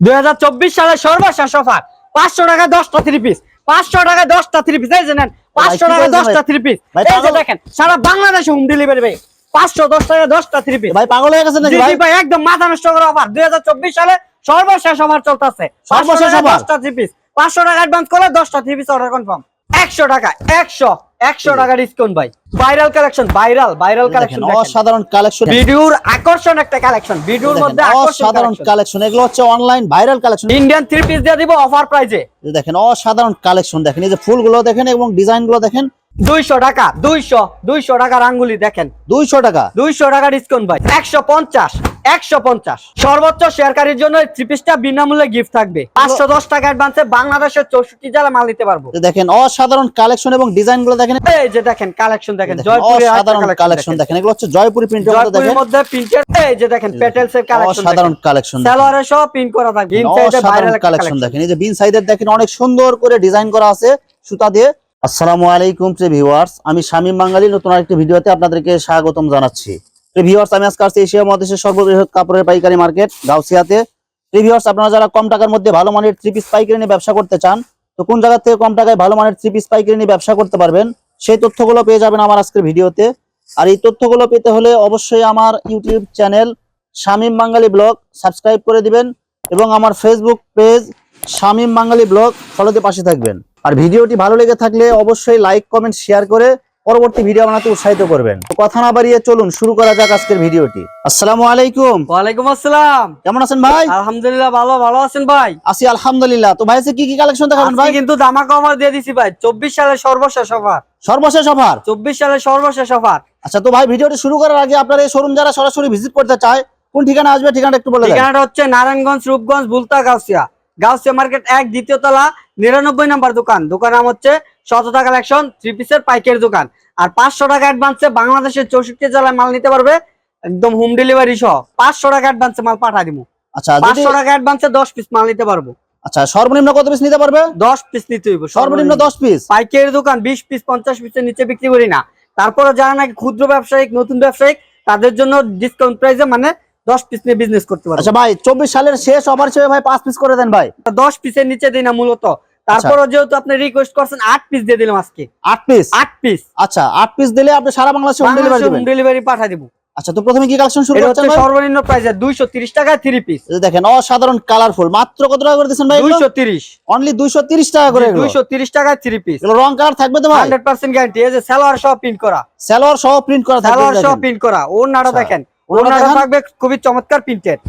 দুই হাজার চব্বিশ সালে সর্বশেষ অফার। পাঁচশো টাকা দশটা থ্রি পিস পাঁচশো টাকা দশটা থ্রি পিস এই যে নেন পাঁচশো টাকা দশটা? থ্রি পিস এই যে দেখেন সারা বাংলাদেশে হোম ডেলিভারি ভাই। পাঁচশো দশ টাকা দশটা থ্রি পিস ভাই পাগল হয়ে গেছে নাকি ভাই? ভাই একদম মাথা নষ্ট করা অফার। দুই সালে সর্বশেষ অফার চলতেছে। সর্বশেষ? দশটা থ্রি পিস পাঁচশো টাকা অ্যাডভান্স করলে দশটা থ্রি পিস অর্ডার কনফার্ম একশো টাকা একশো একশো টাকা ডিসকাউন্ট ভাই। Viral collection viral viral collection অসাধারণ কালেকশন ভিডিওর আকর্ষণ একটা কালেকশন ভিডিওর মধ্যে অসাধারণ কালেকশন এগুলো হচ্ছে online viral collection Indian three piece দিয়ে দিব অফার প্রাইজে দেখেন অসাধারণ কালেকশন দেখেন এই যে ফুলগুলো দেখেন এবং ডিজাইনগুলো দেখেন। দুইশো টাকা দুইশো দুইশো টাকার আঙ্গুলি দেখেন। দুইশো টাকা? দুইশো টাকা ডিসকাউন্ট ভাই। একশো পঞ্চাশ একশো পঞ্চাশ। সর্বোচ্চ শেয়ারকারীর জন্য থ্রি পিসটা বিনামূল্যে গিফট থাকবে। পাঁচশো দশ টাকা অ্যাডভান্সে বাংলাদেশের চৌষট্টি জেলা মাল নিতে পারব। দেখেন অসাধারণ কালেকশন এবং ডিজাইনগুলো দেখেন। এই যে দেখেন কালেকশন দেখেন অসাধারণ কালেকশন দেখেন। এগুলো হচ্ছে জয়পুরি প্রিন্টের মধ্যে জয়পুরের দেখেন। মধ্যে প্রিন্টের এই যে দেখেন পেটেলস এর কালেকশন অসাধারণ কালেকশন সালোয়ারে সব প্রিন্ট করা থাকবে ভাইরাল কালেকশন কালেকশন দেখেন। এই যে বিন সাইডের দেখেন অনেক সুন্দর করে ডিজাইন করা আছে সুতা দিয়ে। আসসালামু আলাইকুম প্রিয় ভিউয়ার্স, আমি শামীম বাঙালি, নতুন আরেকটি ভিডিওতে আপনাদেরকে স্বাগতম জানাচ্ছি। প্রিয় ভিউয়ার্স, আমি আজকে আসছি এশিয়া মহাদেশের সর্ববৃহৎ কাপড়ের পাইকারি মার্কেট, গাউসিয়াতে। প্রিয় ভিউয়ার্স, আপনারা যারা কম টাকার মধ্যে ভালো মানের থ্রি পিস পাইকারি নিয়ে ব্যবসা করতে চান, তো কোন জায়গা থেকে কম টাকায় ভালো মানের থ্রি পিস পাইকারি নিয়ে ব্যবসা করতে পারবেন, সেই তথ্যগুলো পেয়ে যাবেন আমার আজকের ভিডিওতে। আর এই তথ্যগুলো পেতে হলে অবশ্যই আমার YouTube channel Shamim Bangali vlog subscribe করে দিবেন এবং আমার Facebook page Shamim Bangali vlog ফলোতে পাশে থাকবেন। আর ভিডিওটি ভালো লেগে থাকলে অবশ্যই লাইক কমেন্ট শেয়ার করে পরবর্তী ভিডিও বানাতে উৎসাহিত করবেন। তো কথা না বাড়িয়ে চলুন শুরু করা যাক আজকের ভিডিওটি। আসসালামু আলাইকুম। ওয়ালাইকুম আসসালাম। কেমন আছেন ভাই? আলহামদুলিল্লাহ ভালো। ভালো আছেন ভাই? আছি আলহামদুলিল্লাহ। তো ভাই কি কি কালেকশন দেখাবেন ভাই? কিন্তু ধামাকা অফার দিয়ে দিছি ভাই। চব্বিশ সালের সর্বশেষ অফার সর্বশেষ অফার চব্বিশ সালের সর্বশেষ অফার আচ্ছা তো ভাই ভিডিওটি শুরু করার আগে আপনার এই শোরুম যারা সরাসরি ভিজিট করতে চায় কোন ঠিকানা আসবে ঠিকানা একটু বলে দেন। ঠিকানাটা হচ্ছে নারায়ণগঞ্জ রূপগঞ্জ বুলতা গাউসিয়া। গাউসিয়া মার্কেট এক দ্বিতীয় তলা নিরানব্বই নাম্বার দোকান। দোকান নাম হচ্ছে শতটা কালেকশন থ্রি পিসের পাইকারি দোকান। আর পাঁচশো টাকা অ্যাডভান্সে বাংলাদেশের চৌষট্টি জেলায় মাল নিতে পারবে একদম হোম ডেলিভারি সহ। পাঁচশো টাকা অ্যাডভান্সে মাল পাঠা দিব। আচ্ছা পাঁচশো টাকা অ্যাডভান্সে দশ পিস মাল নিতে পারব। আচ্ছা সর্বনিম্ন কত পিস নিতে পারবে? দশ পিস নিতে হইব সর্বনিম্ন। দশ পিস পাইকারি দোকান বিশ পিস পঞ্চাশ পিসের নিচে বিক্রি করি না। তারপরে যারা নাকি ক্ষুদ্র ব্যবসায়িক নতুন ব্যবসায়িক তাদের জন্য ডিসকাউন্ট প্রাইসে মানে দশ পিস নিয়ে বিজনেস করতে পারবে। আচ্ছা ভাই চব্বিশ সালের শেষ অফার হিসেবে ভাই পাঁচ পিস করে দেন ভাই। দশ পিসের নিচে দিই না মূলত। তারপরে যেহেতু আপনি রিকোয়েস্ট করছেন আট পিস দিয়ে দিলাম আজকে। আট পিস আট পিস আচ্ছা আট পিস দিলে আপনি সারা বাংলাদেশে হোম ডেলিভারি হোম ডেলিভারি পাঠিয়ে দিব। আচ্ছা তো প্রথমে কি কালেকশন শুরু করছেন ভাই? সর্বনিম্ন প্রাইস দুইশো তিরিশ টাকা থ্রি পিস এই দেখেন অসাধারণ কালারফুল মাত্র কত টাকা করে দিচ্ছেন ভাই দুইশো তিরিশ। অনলি দুইশো তিরিশ টাকা করে এগুলো। দুইশো তিরিশ টাকা থ্রি পিস এগুলো রং কালার থাকবে তো ভাই? হান্ড্রেড পার্সেন্ট গ্যারান্টি এই যে সালোয়ার সহ প্রিন্ট করা। সালোয়ার সহ প্রিন্ট করা থাকবে সালোয়ার সহ প্রিন্ট করা। ওর নাড়া আচ্ছা। দেখেন থাকবে খুবই চমৎকার প্রিন্টেড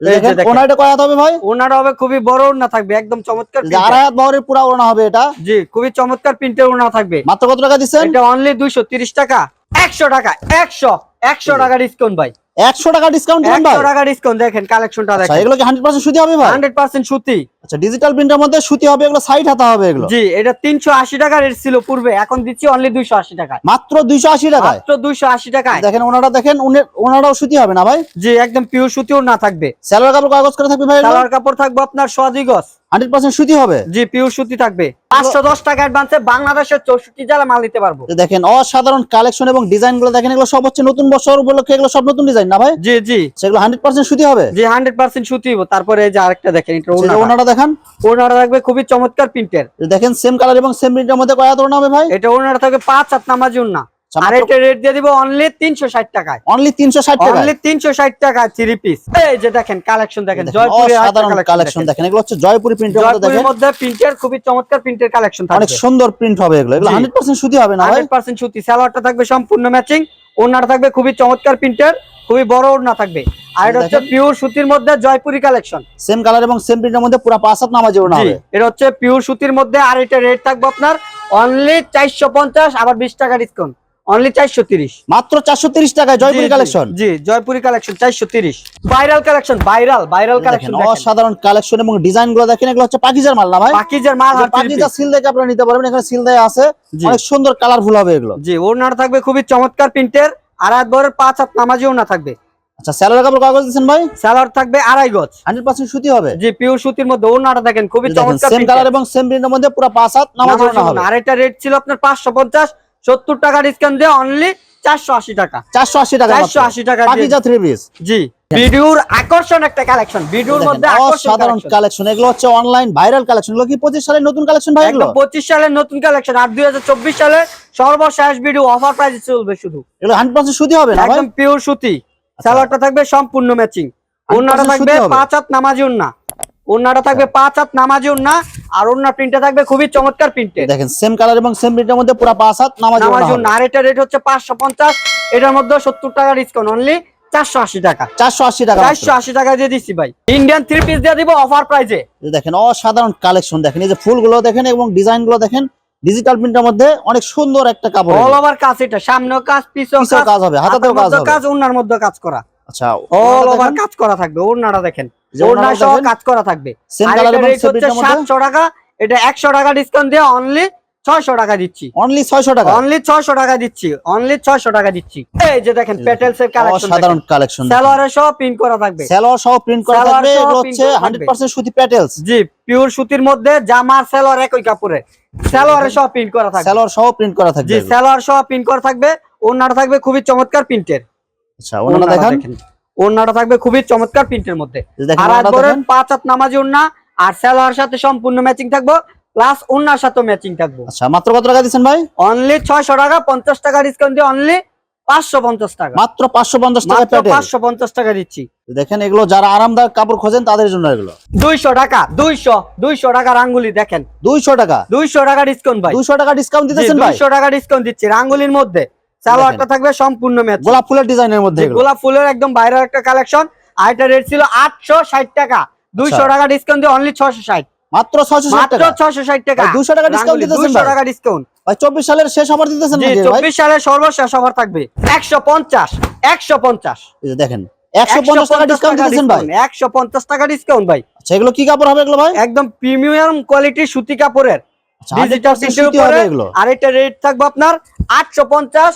এই দেখেন, এই যে ওনাটা কয় হবে ভাই? ওনাটা হবে খুবই বড় ওড়না থাকবে একদম চমৎকার এই যে printed। আড়াই হাত বহরের পুরা ওড়না হবে এটা। জি খুবই চমৎকার প্রিন্টের ওড়না থাকবে। মাত্র কত টাকা দিচ্ছেন? এটা অনলি টাকা একশো টাকা ডিসকাউন্ট ভাই। একশো টাকা ডিসকাউন্ট ডিসকাউন্ট দেখেন কালেকশনটা আচ্ছা দেখেন। এগুলো কি হান্ড্রেড পার্সেন্ট সুতি হবে ভাই? হান্ড্রেড পার্সেন্ট সুতি। আচ্ছা ডিজিটাল প্রিন্টের মধ্যে সুতি হবে এগুলো সাইড হাতা হবে এগুলো? জি এটা তিনশো আশি টাকা রেট ছিল পূর্বে এখন দিচ্ছি অনলি দুইশো আশি টাকায়। মাত্র দুইশো আশি টাকায়? মাত্র দুইশো আশি টাকায়। দেখেন ওনাটা দেখেন ওনাটাও সুতি হবে না ভাই? জি একদম পিওর সুতিও না থাকবে। স্যালোয়ার কাপড় কাগজ করে থাকবে ভাই সালোয়ার কাপড় থাকবে আপনার সোয়াদি গজ। হান্ড্রেড পার্সেন্ট সুতি হবে? জি পিওর সুতি থাকবে। টাকা অ্যাডভান্সে বাংলাদেশের চৌষট্টি জেলা মাল নিতে পারব। দেখেন অসাধারণ কালেকশন এবং ডিজাইনগুলো দেখেন এগুলো সব হচ্ছে নতুন বছর উপলক্ষে এগুলো সব নতুন ডিজাইন না ভাই? জি জি। সেগুলো হান্ড্রেড পার্সেন্ট সুতি হবে? জি হান্ড্রেড পার্সেন্ট সুতি হইবো। তারপরে এই যে আরেকটা দেখেন এটা ওনাটা দেখান। ওড়নাটা থাকবে খুবই চমৎকার প্রিন্টের। দেখেন সেম কালার এবং সেম প্রিন্টের মধ্যে কয়া ধরনের হবে ভাই? এটা ওড়নাটা থাকবে পাঁচ হাত নামাজি ওড়না। আর এটা রেট দিয়ে দিব অনলি তিনশো ষাট টাকায়। অনলি তিনশো ষাট টাকা অনলি তিনশো ষাট টাকা থ্রি পিস এই যে দেখেন কালেকশন দেখেন দেখেন, অসাধারণ কালেকশন দেখেন। এগুলো হচ্ছে জয়পুরি প্রিন্টের মধ্যে জয়পুরের মধ্যে প্রিন্টের খুবই চমৎকার প্রিন্টের কালেকশন অনেক সুন্দর প্রিন্ট হবে এগুলো। এগুলো জি। হান্ড্রেড পার্সেন্ট সুতি হবে না ভাই? হান্ড্রেড পার্সেন্ট সুতি। সালোয়ারটা থাকবে সম্পূর্ণ ম্যাচিং ওড়নাটা থাকবে খুবই চমৎকার প্রিন্টের খুবই বড় ওড়না থাকবে। আর এটা হচ্ছে পিওর সুতির মধ্যে জয়পুরি কালেকশন সেম কালার এবং সেম প্রিন্টের মধ্যে পুরো পাঁচ হাত নামাজে ওড়না হবে। এটা হচ্ছে পিওর সুতির মধ্যে আর এটা রেট থাকবে আপনার অনলি চারশো পঞ্চাশ আবার বিশ টাকা ডিসকাউন্ট অনলি চারশো তিরিশ। মাত্র চারশো তিরিশ টাকায় জয়পুরি কালেকশন জি জয়পুরি কালেকশন চারশো তিরিশ। Viral collection viral viral collection অসাধারণ কালেকশন এবং ডিজাইনগুলো দেখেন এগুলো হচ্ছে পাকিজার মাল না ভাই? পাকিজার মাল আর সিল দেখে আপনারা নিতে পারবেন এখানে সিল দেয়া আছে। অনেক সুন্দর কালারফুল হবে এগুলো। জি ওড়নাটা থাকবে খুবই চমৎকার প্রিন্টের আর এক বরের পাঁচ হাত নামাজিও না থাকবে। আচ্ছা স্যালোয়ার কাপড় কাগজ দিচ্ছেন ভাই? সালোয়ার থাকবে আড়াই গজ। হান্ড্রেড পার্সেন্ট সুতি হবে? জি পিওর সুতির মধ্যে ওড়নাটা দেখেন খুবই চমৎকার সেম কালার এবং সেম প্রিন্টের মধ্যে পুরো পাঁচ হাত নামাজ হবে। আর এটা রেট ছিল আপনার পাঁচশো পঞ্চাশ সত্তর টাকা ডিসকাউন্ট দিয়ে অনলি চারশো আশি টাকা। চারশো আশি টাকা চারশো আশি টাকা দিয়ে- পাকিজা থ্রি পিস জি ভিডিওর আকর্ষণ একটা কালেকশন ভিডিওর মধ্যে অসাধারণ কালেকশন এগুলো হচ্ছে অনলাইন ভাইরাল কালেকশন এগুলো কি পঁচিশ সালের নতুন কালেকশন ভাই এগুলো? একদম পঁচিশ সালের নতুন কালেকশন আর দুই হাজার চব্বিশ সালে সর্বশেষ ভিডিও অফার প্রাইসে চলবে শুধু। এগুলো হান্ড্রেড পার্সেন্ট সুতি হবে না ভাই? একদম পিওর সুতি। সালোয়ারটা থাকবে সম্পূর্ণ ম্যাচিং ওন্নাটা থাকবে পাঁচ হাত নামাজি ওন্না ওন্নাটা থাকবে পাঁচ হাত নামাজি ওন্না আর ওন্না প্রিন্টটা থাকবে খুবই চমৎকার প্রিন্টের দেখেন সেম কালার এবং সেম প্রিন্টের মধ্যে পুরো পাঁচ হাত নামাজ নামাজি ওন্না আর এটা রেট হচ্ছে পাঁচশো পঞ্চাশ। এটার মধ্যে সত্তর টাকা ডিসকাউন্ট অনলি চারশো আশি টাকা। চারশো আশি টাকা মাত্র। চারশো আশি টাকা দিয়ে দিচ্ছি ভাই। ইন্ডিয়ান থ্রি পিস দিয়ে দিব অফার প্রাইজে দেখেন অসাধারণ কালেকশন দেখেন এই যে ফুলগুলো দেখেন এবং ডিজাইনগুলো দেখেন ডিজিটাল প্রিন্টের মধ্যে অনেক সুন্দর একটা কাপড় অল ওভার কাজ এটা সামনেও কাজ পিছনেও কাজ। হবে হাতাতেও কাজ হবে। কাজ ওন্নার মধ্যে কাজ করা। আচ্ছা অল ওভার কাজ করা থাকবে ওন্নাটা দেখেন। সহ কাজ করা থাকবে। সেম আর কালার এটা হচ্ছে মধ্যে। 700 টাকা এটা 100 টাকা ডিসকাউন্ট দিয়ে অনলি 600 টাকা দিচ্ছি। অনলি ছয়শো টাকা? অনলি 600 টাকা দিচ্ছি। অনলি 600 টাকা দিচ্ছি। এই যে দেখেন পেটেলস এর কালেকশন সহ প্রিন্ট করা থাকবে। সেলোয়ার সহ প্রিন্ট করা থাকবে। হচ্ছে সুতি জি পিওর সুতির মধ্যে জামা আর সালোয়ার একই কাপড়ে। সালোয়ারে সহ প্রিন্ট করা থাকবে। সেলোয়ার সহ প্রিন্ট করা থাকবে। জি সালোয়ার সহ প্রিন্ট করা থাকবে। থাকবে খুবই চমৎকার প্রিন্টের আচ্ছা দেখেন। ওন্নাটা থাকবে খুবই চমৎকার প্রিন্টের মধ্যে। আর পাঁচ হাত নামাজি ওন্না আর সালোয়ার সাথে সম্পূর্ণ ম্যাচিং থাকব। প্লাস ওন্নার সাথে ম্যাচিং থাকব। আচ্ছা মাত্র কত টাকা দিচ্ছেন ভাই? অনলি ছয়শো টাকা পঞ্চাশ টাকা ডিসকাউন্ট দিয়ে অনলি পাঁচশো পঞ্চাশ টাকা। মাত্র পাঁচশো পঞ্চাশ টাকা পাঁচশো পঞ্চাশ টাকা দিচ্ছি। দেখেন এগুলো যারা আরামদায়ক কাপড় খোঁজেন তাদের জন্য এগুলো। দুইশো টাকা দুইশো দুইশো টাকা রাঙ্গুলি দেখেন। দুইশো টাকা? দুইশো টাকা ডিসকাউন্ট ভাই। দুইশো টাকা ডিসকাউন্ট দিতেছেন দুইশো টাকা ডিসকাউন্ট দিচ্ছি। রাঙ্গুলির মধ্যে সালোয়ারটা থাকবে সম্পূর্ণ ম্যাচ গোলাপ ফুলের ডিজাইনের মধ্যে গোলাপ ফুলের একদম বাইরের একটা কালেকশন আর এটা রেট ছিল আটশো ষাট টাকা। দুইশো আচ্ছা। টাকা ডিসকাউন্ট দিয়ে অনলি ছশো ষাট। মাত্র ছয়শো ষাট মাত্র টাকা। ছশো ষাট টাকা। 200 টাকা discount দিতেছেন দুইশো ভাই? টাকা ডিসকাউন্ট ভাই চব্বিশ সালের শেষ অফার দিতেছেন নাকি ভাই? চব্বিশ সালে সর্বশেষ অফার থাকবে। একশো পঞ্চাশ একশো পঞ্চাশ। এই যে দেখেন একশো পঞ্চাশ টাকা ডিসকাউন্ট দিতেছেন ভাই। একশো পঞ্চাশ টাকা ডিসকাউন্ট ভাই। আচ্ছা এগুলো কি কাপড় হবে এগুলো ভাই? একদম প্রিমিয়াম কোয়ালিটির সুতি কাপড়ের। আচ্ছা, ডিজিটাল 100% প্রিন্টের সুতি হবে উপরে এগুলো। আর এটা রেট থাকবে আপনার আটশো পঞ্চাশ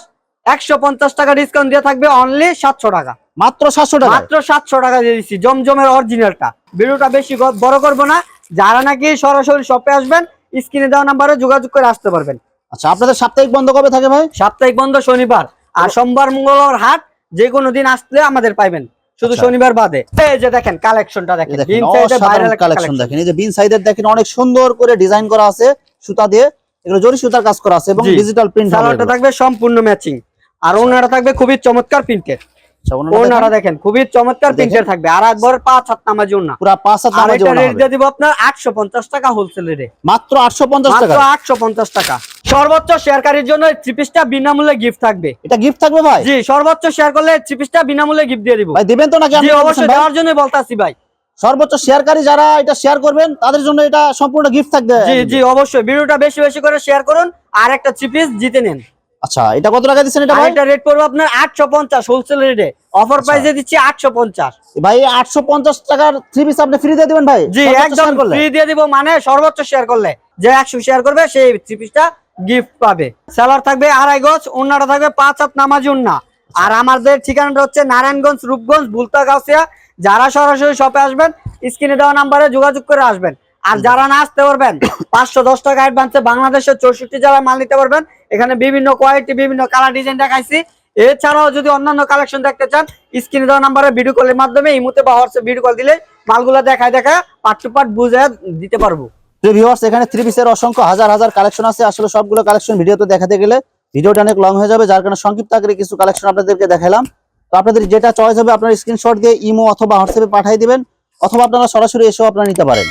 একশো পঞ্চাশ টাকা ডিসকাউন্ট দিয়ে থাকবে অনলি সাতশো টাকা। মাত্র সাতশো টাকা মাত্র সাতশো টাকা দিয়ে দিচ্ছি জমজমের অরিজিনালটা ভিডিওটা বেশি বড় করব না যারা নাকি সরাসরি শপে আসবেন স্ক্রিনে দেওয়া নাম্বারে যোগাযোগ করে আসতে পারবেন। আচ্ছা আপনাদের সাপ্তাহিক বন্ধ কবে থাকে ভাই? সাপ্তাহিক বন্ধ শনিবার আর সোমবার মঙ্গলবার হাট যে কোনো দিন আসলে আমাদের পাইবেন। শুধু আচ্ছা। শনিবার বাদে। এই যে দেখেন কালেকশনটা দেখেন বিন ভাইরাল কালেকশন দেখেন। এই যে বিন সাইডের দেখেন অনেক সুন্দর করে ডিজাইন করা আছে সুতা দিয়ে। এগুলো জরি সুতার কাজ করা আছে এবং ডিজিটাল প্রিন্ট সালোয়ারটা থাকবে সম্পূর্ণ ম্যাচিং আর ওনারা থাকবে খুবই চমৎকার প্রিন্টের আচ্ছা, দেখেন, খুবই চমৎকার প্রিন্টের থাকবে। আর একবার পাঁচ হাত নামাজি ওনা পুরা পাঁচ হাত নামাজি ওনা রেট দিয়ে দিব আপনার আটশো পঞ্চাশ টাকা হোলসেল রেটে মাত্র আটশো পঞ্চাশ টাকা মাত্র টাকা। সর্বোচ্চ শেয়ারকারীর জন্য বিনামূল্যে গিফট থাকবে। এটা গিফট থাকবে ভাই? জি সর্বোচ্চ শেয়ার করলে বিনামূল্যে গিফট দিয়ে দিব। ভাই দিবেন তো নাকি জি আপনি অবশ্যই দেওয়ার জন্য বলতাছি ভাই। সর্বোচ্চ শেয়ারকারী যারা এটা শেয়ার করবেন তাদের জন্য এটা সম্পূর্ণ গিফট থাকবে। জি জি অবশ্যই। ভিডিওটা বেশি বেশি করে শেয়ার করুন। আর একটা থ্রি পিস জিতে নেন। আচ্ছা এটা কত টাকা দিচ্ছেন এটা আর ভাই? এটা রেট পড়বে আপনার আটশো পঞ্চাশ হোলসেল রেটে অফার প্রাইসে দিচ্ছি আটশো পঞ্চাশ। ভাই আটশো পঞ্চাশ টাকার থ্রি পিস আপনি ফ্রি দিয়ে দিবেন ভাই? জি একদম ফ্রি দিয়ে দিব মানে সর্বোচ্চ শেয়ার করলে। যে একশো শেয়ার করবে সেই থ্রি পিসটা গিফট পাবে। সেলার থাকবে আড়াই গজ অন্যটা থাকবে পাঁচ হাত নামাজি উন্না আর আমাদের ঠিকানাটা হচ্ছে নারায়ণগঞ্জ রূপগঞ্জ বুলতা গাছিয়া যারা সরাসরি শপে আসবেন স্ক্রিনে দেওয়া নাম্বারে যোগাযোগ করে আসবেন। আর যারা না আসতে পারবেন পাঁচশো দশ টাকা অ্যাডভান্সে বাংলাদেশের চৌষট্টি জেলায় মাল নিতে পারবেন। এখানে বিভিন্ন কোয়ালিটি বিভিন্ন কালার ডিজাইন দেখাইছি। এছাড়াও যদি অন্যান্য কালেকশন দেখতে চান স্ক্রিনে দেওয়া নাম্বারে ভিডিও কলের মাধ্যমে ইমুতে বা হোয়াটসঅ্যাপ ভিডিও কল দিলে মালগুলো দেখায় দেখায় পার্ট টু পার্ট বুঝে দিতে পারব। প্রিয় ভিউয়ার্স এখানে থ্রি পিসের অসংখ্য হাজার হাজার কালেকশন আছে। আসলে সবগুলো কালেকশন ভিডিওতে দেখাতে গেলে ভিডিওটা অনেক লং হয়ে যাবে, যার কারণে সংক্ষিপ্ত আকারে কিছু কালেকশন আপনাদেরকে দেখালাম। তো আপনাদের যেটা চয়েস হবে, আপনার স্ক্রিনশট দিয়ে ইমো অথবা হোয়াটসঅ্যাপে পাঠিয়ে দিবেন, অথবা আপনারা সরাসরি এসেও আপনারা নিতে পারেন।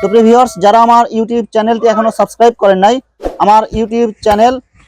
তো প্রিয় ভিউয়ার্স যারা আমার ইউটিউব চ্যানেলটি এখনও সাবস্ক্রাইব করেন নাই, আমার YouTube channel